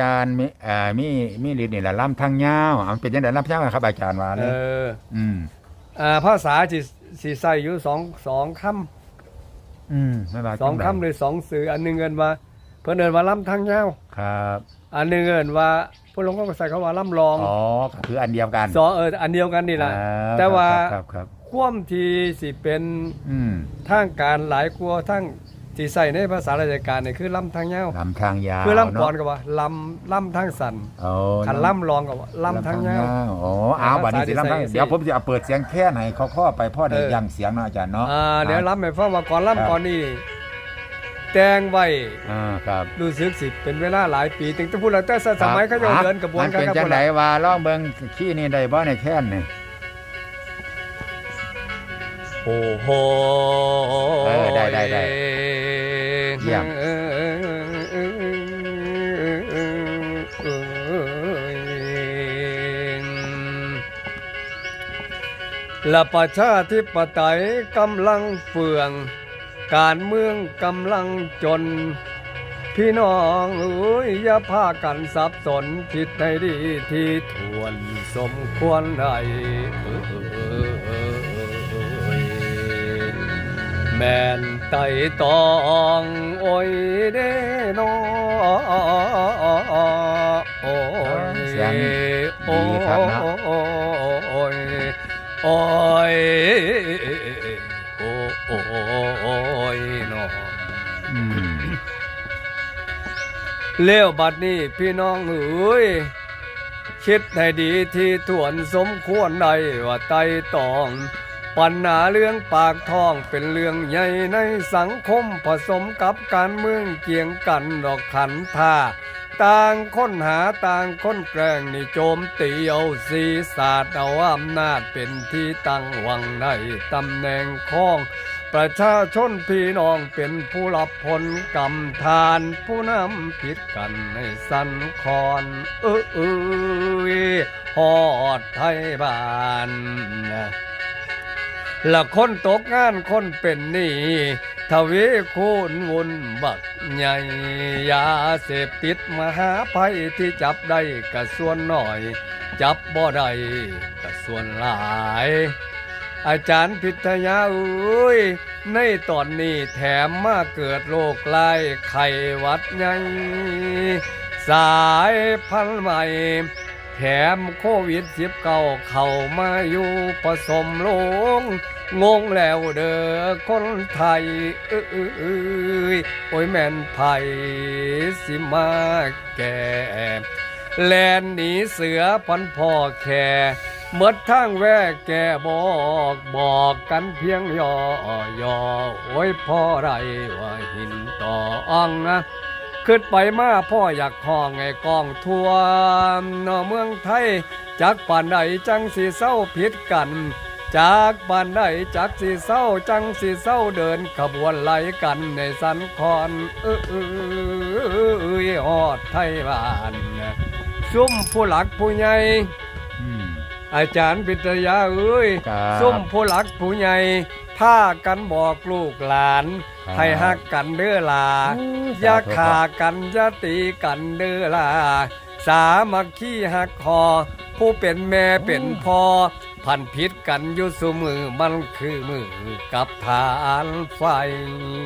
จารย์มีเอ่อมีมีฤทธิ์นี่แหละล่ำทางยาวอะมันเป็นยังไงล่ำทางยาวครับ อาจารย์ว่าเอเลยออืม อ่าภาษาสิสิใส่อยู่สองสองคอืมไม่ว่าำสองจัใดคำหรือสองสื่ออันหนึงเอินว่าเพิ่นเอินว่าล่ำทางยาวครับอันหนึงเอินว่าพวกหลวงก็ใส่คำว่าล่ำรองอ๋อก็คืออันเดียวกันสองเอออันเดียวกันนี่แหละอ่แต่ว่าครับครับครับ ความที่สิเป็นอืม ทางการหลายกลัวาทั้ง ที่ใส่ในภาษาราชการนี่คือล่ำทางยาวลำทางยาวคือล่ำก่อนเะก็ว่าลำล่ำทางสันโอ้ขันล่ำรองก็ว่าล่ำทางยาวอ๋อเอาบัดนี้สิลำทางภาษาที่ใส่เดี๋ยวผมจะเอาเปิดเสียงแค่ไหนเขาข้อไปพ่อได้เออยังเสียงเนาะอาจารย์เนาะอ่าเดี๋ยวล่ำให้ฟังว่าก่อนครับล่ำก่อนนี่แต่งไว้อ่าครับรู้สึกสิเป็นเวลาหลายปีถึงจะพูดแล้วแต่สมัยเขาจะเดินกระบวนมันการเป็นกระจับงวนไดการว่าลองเบิ่งขี้นี่ได้บ่ในแค่นนี่ โอ้โหเออได้ได้ได้เยี่ยมและประชาธิปไตยกำลังเฟือง การเมืองกำลังจน พี่น้องเอ้ยอย่าพากันสับสนคิดให้ดีที่ทวนสมควรใดเแม่นไต่ตองโอ้ยเด้นอโอ้ยเสียงดีครับนะโอ้ยโอ้ยโอ้โอ้ยนออืมเลี้ยวบัดนี้พี่น้องเอ้ยคิดให้ดีที่ถวนสมควรใดว่าไต่ตอง ปัญหาเรื่องปากท้องเป็นเรื่องใหญ่ในสังคมผสมกับการเมืองเกี่ยงกันดอกขันท่าต่างค้นหาต่างค้นแกล้งนี่โจมตีเอาศีศาสตร์เอาอำนาจเป็นที่ตั้งหวังได้ตำแหน่งข้อง ประชาชนพี่น้องเป็นผู้รับผลกรรมทานผู้นำผิดกันในสันคอนเออเอยฮอดไทยบ้านนะ ละคนตกงานคนเป็นหนี้ทวีคูณวุ่นบักใหญ่ยาเสพติดมหาภัยที่จับได้กระส่วนหน่อย จับบ่ได้กะส่วนหลาย อาจารย์พิทยาเอ้ยในตอนนี้แถมมาเกิดโรคไข้ไข้วัดใหญ่สายพันธุ์ใหม่ แถมโควิดสิบเก้าเข้ามาอยู่ผสมลง งงแล้วเด้อคนไทยเอ้ยโอ้ยแม่นไผสิมาแก่แลนหนีเสือพันพ่อแค่เมดทางแว่แกบอกบอกกันเพียงยอยอโอ้ยพ่อไรว่าหินต่ออ่องนะ ขึ้นไปมาพ่ออยากห้องไอ้กองทั่วนอเมืองไทยจากป่านใดจังสีเศร้าผิดกัน จากป่านใดจากสีเศร้าจังสีเศร้าเดินขบวนไหลกันในสันคอนเอ้ยฮอดไทยบ้านซุ่มผู้หลักผู้ใหญ่อืมอาจารย์ปิตยาเอ้ยครับซุ่มผู้หลักผู้ใหญ่ พากันบอกลูกหลานครับให้ฮักกันเด้อลาโอ้อย่าสธุขากันอย่าตีกันเด้อลา สามัคคีหักคอ ผู้เป็นแม่เป็นพ่อพันพิษกันอยู่สมือมันคือมือกับฐานไฟ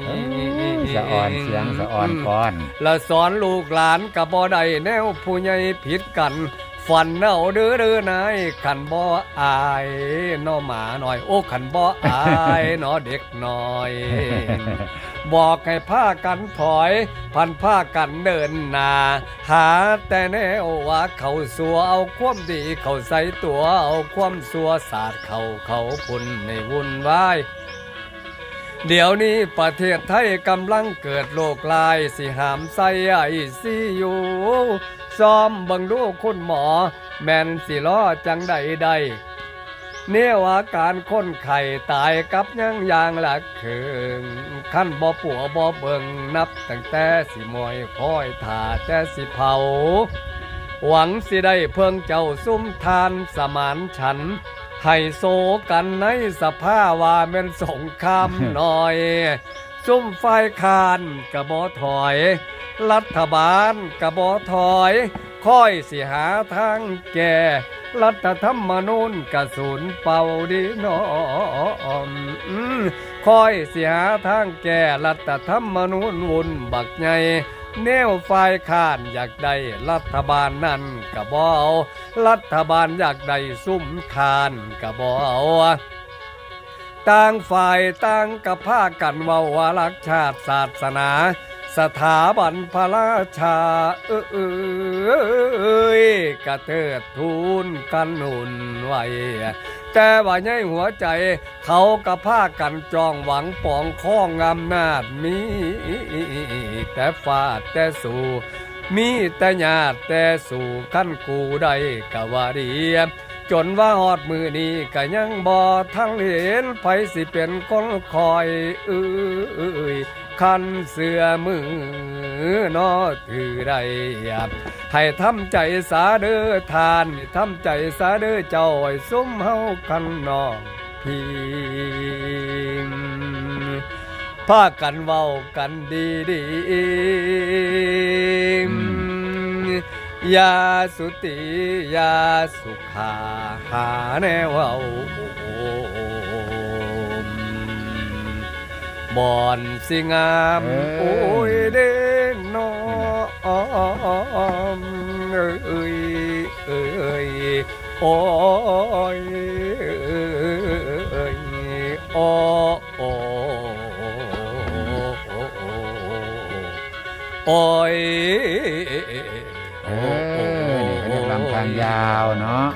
เอ้ยสะอ่อนเสียงสะอ่อนก่อน และสอนลูกหลานกับบ่ได้แนวผู้ใหญ่ผิดกัน ฝันเอาเด้อเด้อนายขันบ่อายเนอหมาหน่อย โอ้ขันบ่อายเนอเด็กหน่อย บอกให้ผ้ากันถอย พันผ้ากันเดินหนาหาแต่แนวว่าเขาสัวเอาความดีเขาใส่ตัวเอาความสัวศาสตร์เขาเขาพุ่นในวุ่นวายเดี๋ยวนี้ประเทศไทยกำลังเกิดโรคลายสิหามใส่ไอซียู ซ้อมบังดูคุณหมอ แม่นสิล้อจังใดใดเนี่ยว่าการคนไข้ตายกับยังยางละเคืองขั้นบ่ปัวบ่เบิงนับตั้งแต่สิมอยคอยถาแต่สิเผา หวังสิได้เพิ่งเจ้าซุ้มทานสมานฉันให้โซกันในสภาว่าแม่นสงครามหน่อย ซุ่มไฟคานกระบอถอย รัฐบาลกระบอถอยค่อยสิหาทางแก่ รัฐธรรมนูญกระสุนเป่าดีนอมอืมค่อยสิหาทางแก่ รัฐธรรมนูญวุ่นบักใหญ่แนวฝ่ายข้านอยากได้รัฐบาลนั่นกระบอเอารัฐบาลอยากได้ซุ่มคานกระบอเอาต่างฝ่ายต่างกับผ้ากันเว่าว่ารักชาติศาสนา สถาบันพระราชา เออเอยกระเทิดทูนกันหนุนไว้แต่ว่าในหัวใจ เขากับผ้ากันจองหวังปองข้องอำนาจมี แต่ฟาดแต่สู่มีแต่ญาติแต่สู่ขั้นกูได้กะว่าเดีย จนว่าฮอดมือนี้ก็ยังบ่ทั้งเห็นไผสิเป็นคนคอยเอ้ยคันเสือมือนอถือได้ให้ทำใจสาเด้อทานทำใจสาเด้อเจ้าไว้ซุ่มเฮากันนองพี่พากันเว้ากันดีดี ยาสุติยาสุขาหาแนวเอาบอนสิงามเออโอ้ยเด่นนอมเอ้ยเอ้ยโอ้ยเอ้ยโอ้โอ้โอ้ย เออนี่เขาเรียกลำทางยาวเนาะ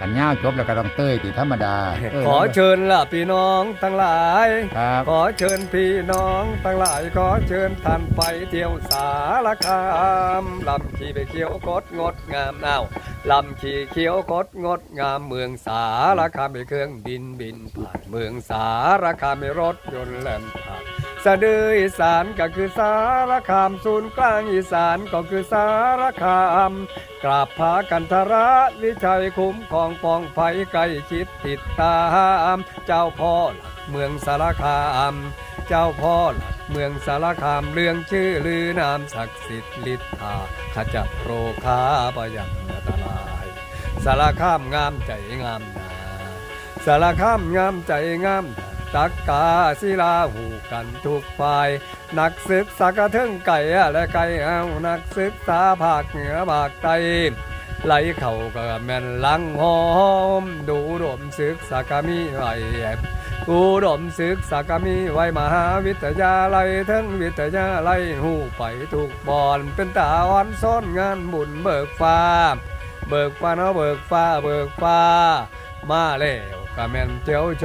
ขันย่าวจบแล้วก็ต้องเต้ยติธรรมดาเขอเชิญล่ะพี่น้องทั้งหลาย ครับ ขอเชิญพี่น้องทั้งหลาย ขอเชิญท่านไปเที่ยวสารคามลำขี่ไปเขียวกดงดงามเอาลำขี่เขียวกดงดงามเมืองสารคามไปเครื่องบินบินผ่านเมืองสารคามไปรถยนต์แล่นผ่าน สะดืออีสานก็คือสารคามศูนย์กลางอีสานก็คือสารคามกราบพากันทระวิชัยคุ้มของปองไฟใกลชิดติดตามเจ้าพ่อหลักเมืองสารคามเจ้าพ่อหลักเมืองสารคามเรื่องชื่อลือนามศักดิ์สิทธิ์ฤทธาขจัดโรคาบยันอันตรายสารคามงามใจงามนาสารคามงามใจงามนา ตักกาศิลาหูกันทุกฝ่าย นักศึกษากระเทิงไก่และไก่เอานักศึกษาภาคเหนือภาคใต้ไหลเข้าก็แม่นลังหอม ดูรมศึกษากามีไหวกูดมศึกษากามีไว้มหาวิทยาลัยทั้งวิทยาลัยหูไปทุกบอน เป็นตาอ่อนซ้อนงานบุญเบิกฟ้า เบิกฟ้าเนาะเบิกฟ้าเบิกฟ้า มาแล้ว ก็แม่นเจียวช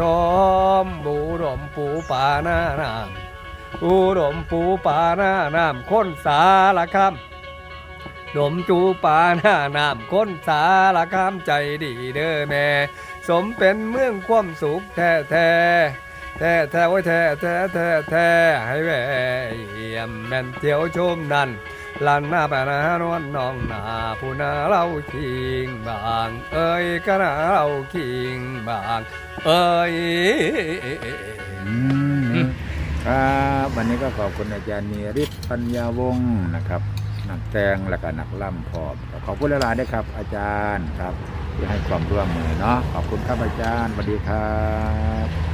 มบูดมปูปาหน้าน้ำอูดมปูปาหน้าน้ำค้นสาละคำดมจูปาหน้าน้ำค้นสาละคำใจดีเด้อแม่ สมเป็นเมืองความสุขแท้แท้แท้แท้โอ้แท้แท้แท้แท้ให้แว่เยี่ยมแม่นเที่ยวชมนั่น ลันนาปนานวลน้องนาผู้นาเล่าคิงบาง เอ้ยก็นาเล่าคิงบาง เอ้ยอืมครับวันนี้ก็ขอบคุณอาจารย์มีฤทธิ์ปัญญาวงศ์นะครับนักแต่งและก็นักล่ำพร้อมขอบคุณหลายๆด้วยครับ อาจารย์ครับที่ให้ความร่วมมือเนาะขอบคุณครับอาจารย์สวัสดีครับ